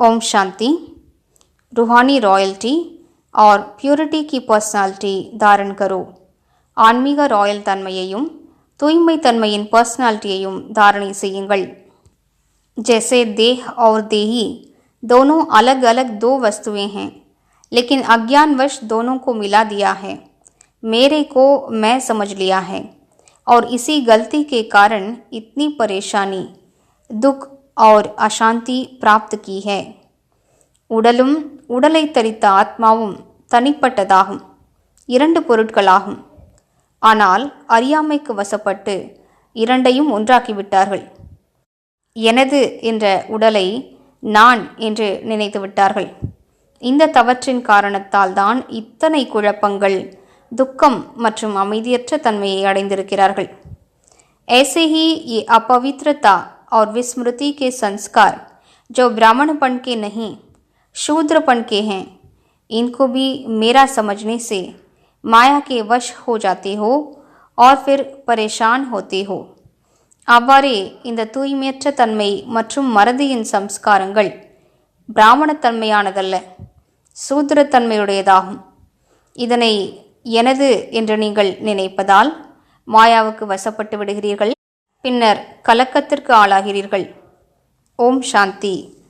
ओम शांति रूहानी रॉयल्टी और प्यूरिटी की पर्सनालिटी धारण करो ஆன்மீக ராயல் தன்மையையும் தூய்மை தன்மையின் பர்சனாலிட்டியையும் தாரணை செய்யுங்கள் जैसे देह और देही दोनों अलग अलग दो वस्तुएं हैं लेकिन अज्ञानवश दोनों को मिला दिया है मेरे को मैं समझ लिया है और इसी गलती के कारण इतनी परेशानी दुख और अशांति प्राप्त की है உடலும் உடலை தரித்த ஆத்மாவும் தனிப்பட்டதாகும் இரண்டு பொருட்களாகும் ஆனால் அறியாமைக்கு வசப்பட்டு இரண்டையும் ஒன்றாக்கிவிட்டார்கள் எனது என்ற உடலை நான் என்று நினைத்து விட்டார்கள் இந்த தவற்றின் காரணத்தால் தான் இத்தனை குழப்பங்கள் துக்கம் மற்றும் அமைதியற்ற தன்மையை அடைந்திருக்கிறார்கள் ऐसे ही ये अपवित्रता और विस्मृति के संस्कार जो ब्राह्मणपन के नहीं शूद्रपन के हैं इनको भी मेरा समझने से माया के वश हो जाते हो और फिर परेशान होते हो அவ்வாறே இந்த தூய்மையற்ற தன்மை மற்றும் மறதியின் சம்ஸ்காரங்கள் பிராமணத்தன்மையானதல்ல சூத்திரத்தன்மையுடையதாகும் இதனை எனது என்று நீங்கள் நினைப்பதால் மாயாவுக்கு வசப்பட்டு விடுகிறீர்கள் பின்னர் கலக்கத்திற்கு ஆளாகிறீர்கள். ஓம் சாந்தி.